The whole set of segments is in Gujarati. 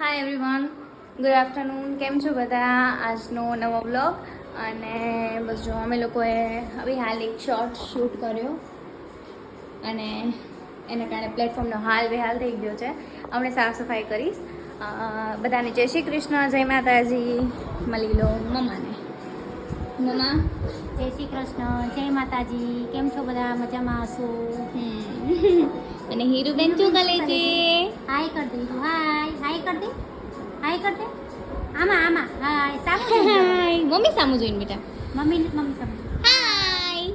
હાય એવરીવન ગુડ આફ્ટરનૂન કેમ છો બધા? આજનો નવો બ્લોગ અને બસ જો અમે લોકોએ હવે હાલ એક શોર્ટ શૂટ કર્યો. અને એના કારણે પ્લેટફોર્મનો હાલ બેહાલ થઈ ગયો છે. હમણે સાફ સફાઈ કરીશ. બધાને જય શ્રી કૃષ્ણ, જય માતાજી, મળી લો મમ્માને. મમ્મા જય શ્રી કૃષ્ણ જય માતાજી કેમ છો બધા? મજામાં હશો? અને હીરુબેન શું કરે છે? હાય કર દે હાય હાય કર દે હાય કર દે આમાં આમાં હાય સામું હાય મમ્મી સામું જોઈને બેટા મમ્મી મમ્મી સામું હાય.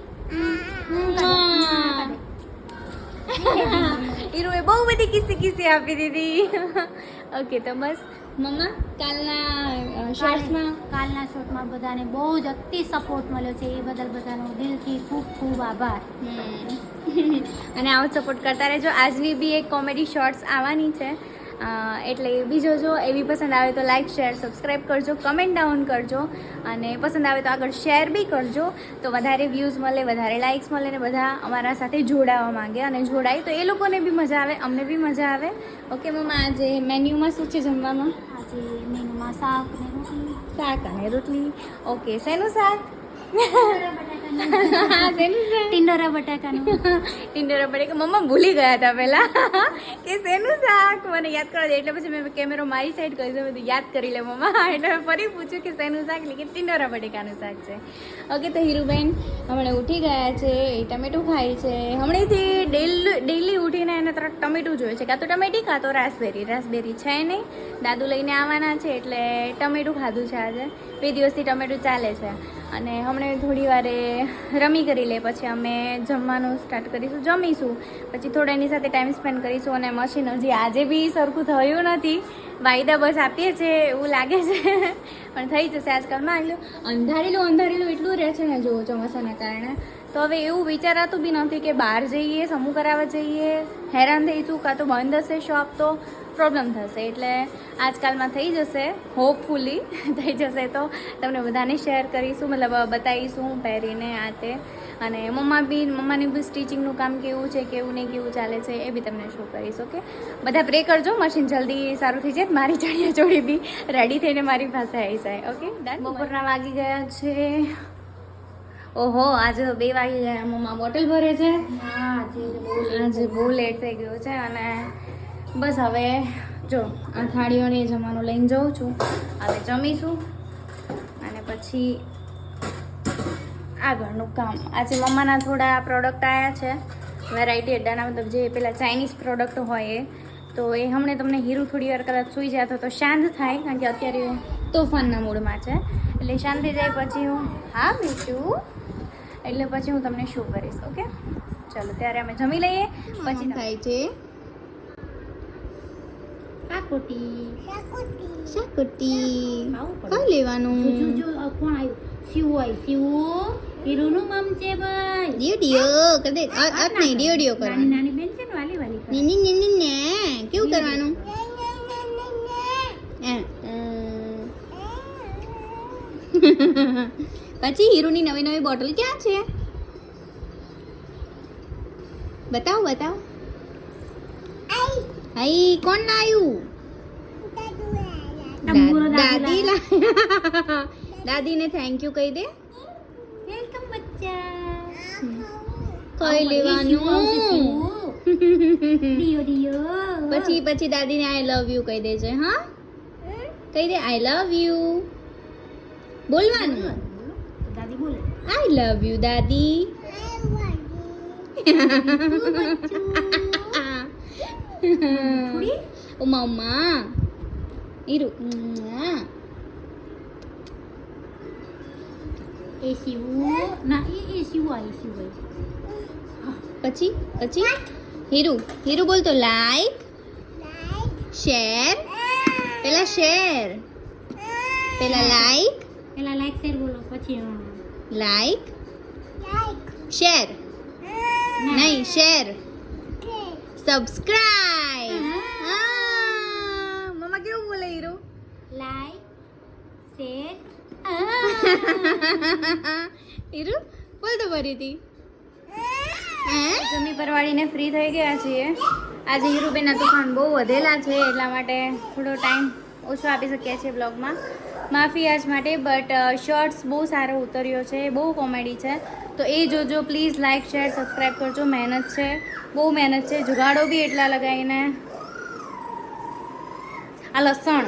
હીરુએ બહુ બધી કિસ્સી કિસ્સી આપી દીધી. ઓકે તો બસ. મમ્મા કાલના શોર્ટ્સમાં કાલના શોર્ટમાં બધાને બહુ જ અતિ સપોર્ટ મળ્યો છે. એ બદલ બધાનો દિલથી ખૂબ ખૂબ આભાર. અને આવો સપોર્ટ કરતા રહેજો. આજની બી એક કોમેડી શોર્ટ્સ આવવાની છે. એટલે બીજો જો એવી પસંદ આવે તો લાઈક શેર સબસ્ક્રાઈબ કરજો કમેન્ટ ડાઉન કરજો અને પસંદ આવે તો આગળ શેર બી કરજો. તો વધારે વ્યૂઝ મળે વધારે લાઇક્સ મળે ને બધા અમારા સાથે જોડાવા માંગે અને જોડાય તો એ લોકોને બી મજા આવે અમને બી મજા આવે. ઓકે મમ્મા આજે મેન્યુમાં શું છે જમવામાં? આજે મેન્યુમાં શાક શાક અને રોટલી. ઓકે શેનું શાક? ટિંડોરા બટાકાનું. ટિંડોરા બટાકા. મમ્મા ભૂલી ગયા હતા પહેલા. કે શેનું શાક? મને યાદ કરવા દે. એટલે પછી મેં કેમેરો મારી સાઈડ કરી દીધો. બધું યાદ કરી લે મમ્મા. એટલે મેં ફરી પૂછ્યું કે શેનું શાક? એટલે કે ટિંડોરા બટેકાનું શાક છે. ઓકે, તો હીરુબેન, હમણાં ઉઠી ગયા છે. એ ટમેટું ખાય છે. હમણાંથી ડેલી ડેલી ઉઠીને એને તરત ટમેટું જોઈએ છે. કાં તો ટમેટી, કાં તો રાસબેરી. રાસબેરી છે નહીં. દાદુ લઈને આવવાના છે, એટલે ટમેટું ખાધું છે આજે. બે દિવસથી ટમેટું ચાલે છે. અને હમણાં થોડી વારે રમી કરી લે પછી અમે જમવાનું સ્ટાર્ટ કરીશું, જમીશું. પછી થોડા એની સાથે ટાઈમ સ્પેન્ડ કરીશું અને મશીન હજી આજે બી સરખું થયું નથી. વાયદા બસ આપીએ છીએ એવું લાગે છે. પણ થઈ જશે આજકાલમાં એટલું અંધારેલું અંધારેલું એટલું રહે છે ને જો ચોમાસાના કારણે. તો હવે એવું વિચારાતું બી નથી કે બહાર જઈએ, સમૂહ કરાવવા જઈએ, હેરાન થઈશું, કાં તો બંધ હશે શોપ તો. પ્રોબ્લેમ થશે. એટલે આજકાલમાં થઈ જશે. હોપફુલી થઈ જશે તો તમને બધાને શેર કરીશું મતલબ બતાવીશું પહેરીને આ તે. અને મમ્મા બી મમ્માની બી સ્ટિચિંગનું કામ કેવું છે કેવું નહીં કેવું ચાલે છે એ બી તમને શો કરીશ ઓકે? બધા પ્રે કરજો મશીન જલ્દી સારું થઈ જાય. મારી ચણિયા ચોળી બી રેડી થઈને મારી પાસે આવી જાય ઓકે? બપોરના વાગી ગયા છે. ઓહો આજે તો બે વાગી ગયા. મમ્મા બોટલ ભરે છે. આજે બહુ લેટ થઈ ગયું છે અને બસ હવે જો આ થાળીઓને જમવાનું લઈને જાઉં છું. હવે જમીશું અને પછી આગળનું કામ. આજે મમ્માના થોડા પ્રોડક્ટ આવ્યા છે. વેરાયટી અડ્ડાના મતલબ જે પેલા ચાઇનીઝ પ્રોડક્ટ હોય એ. તો એ હમણે તમને હીરું થોડી વાર કદાચ સૂઈ જતો તો શાંત થાય કારણ કે અત્યારે તોફાનના મૂડમાં છે. એટલે શાંત થઈ જાય પછી હું હા મીઠું. એટલે પછી હું તમને શું કરીશ ઓકે ચલો ત્યારે અમે જમી લઈએ. પછી થાય છે. શાકુટી. ખાવું કઈ લેવાનું. કોણ આવ્યું શિવ હોય શિવ. હીરોનું મમ છે ભાઈ. ડિયો ડિયો કર દે. આ નહીં ડિયો ડિયો નાની. નાની બેન છે ને વાલી વાલી કરે. ની ની ની ની કેવું કરવાનું? પછી હીરોની નવી નવી બોટલ ક્યાં છે? બતાવો બતાવો. આઈ. કોણ દા- દાદુ દાદીને થેન્ક યુ કહી દે. વેલકમ બચ્ચા કઈ લેવાનું પછી પછી દાદીને આઈ લવ યુ કહી દેજે હા? કહી દે આઈ લવ યુ બોલવાનું? દાદી બોલે. આઈ લવ યુ દાદી ઓ મમ્મા ઈરુ એ શિવ ના એ એ શિવ આવી શિવ પછી પછી હીરુ હીરુ બોલતો લાઈક શેર પેલા શેર પેલા લાઈક પેલા લાઈક શેર બોલો પછી લાઈક શેર નહીં શેર સબસ્ક્રાઇબ હા. મમ્મા કેવું બોલે હીરો લાઈક શેર હીરો બોલ તો ફરીથી જમી પરવાળીને ફ્રી થઈ ગયા છીએ. આજે હીરુબેનના તોફાન બહુ વધેલા છે એટલા માટે થોડો ટાઈમ ઓછો આપી શકીએ છીએ બ્લોગમાં માફી આજ માટે બટ શોર્ટ્સ બહુ સારો ઉતર્યો છે બહુ કોમેડી છે. તો એ જોજો પ્લીઝ લાઇક શેર સબસ્ક્રાઈબ કરજો. મહેનત છે બહુ મહેનત છે. જુગાડો બી એટલા લગાવીને. આ લસણ.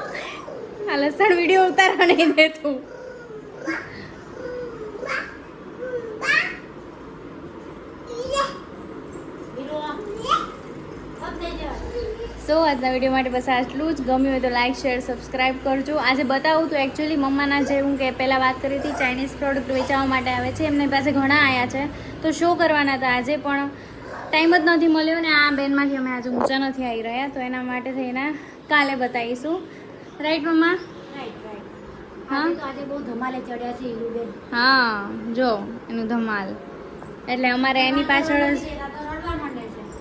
આ લસણ વીડિયો ઉતારવા નહીં દેતું સો આજના વીડિયો માટે બસ આટલું જ. ગમ્યું હોય તો લાઇક શેર સબસ્ક્રાઇબ કરજો. આજે બતાવું તો એકચ્યુઅલી મમ્માના જે હું કે પહેલાં વાત કરી હતી ચાઇનીઝ પ્રોડક્ટ વેચાવા માટે આવે છે. એમની પાસે ઘણા આવ્યા છે. તો શો કરવાના હતા આજે, પણ ટાઈમ જ નથી મળ્યો ને આ બેનમાંથી અમે આજે ઊંચા નથી આવી રહ્યા. તો એના માટે થઈને કાલે બતાવીશું. રાઈટ મમ્મા રાઈટ રાઈટ હા? આજે બહુ ધમાલે ચડ્યા છે હીરુબેન હા જો એનું ધમાલ. એટલે અમારે એની પાછળ જ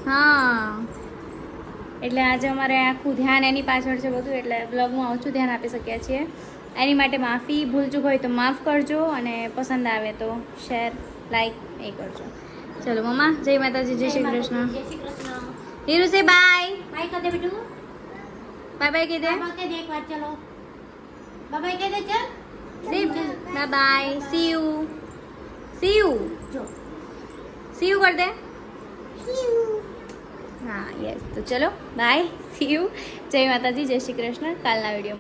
હા. એટલે આજે અમારે આખું ધ્યાન એની પાછળ છે બધું એટલે બ્લોગમાં ઓછું ધ્યાન આપી શકીએ છીએ. એની માટે માફી ભૂલચૂક હોય તો માફ કરજો અને પસંદ આવે તો શેર લાઈક એ કરજો. ચલો મમ્મા જય માતાજી જય શ્રી કૃષ્ણ. જય શ્રી કૃષ્ણ. બાય બાય કર દે બેટુ. બાય બાય કીધે બાબા કે દે bye bye see you see you જો સી યુ કર દે હા યસ તો ચલો. બાય સી યુ જય માતાજી જય શ્રી કૃષ્ણ. કાલના વીડિયો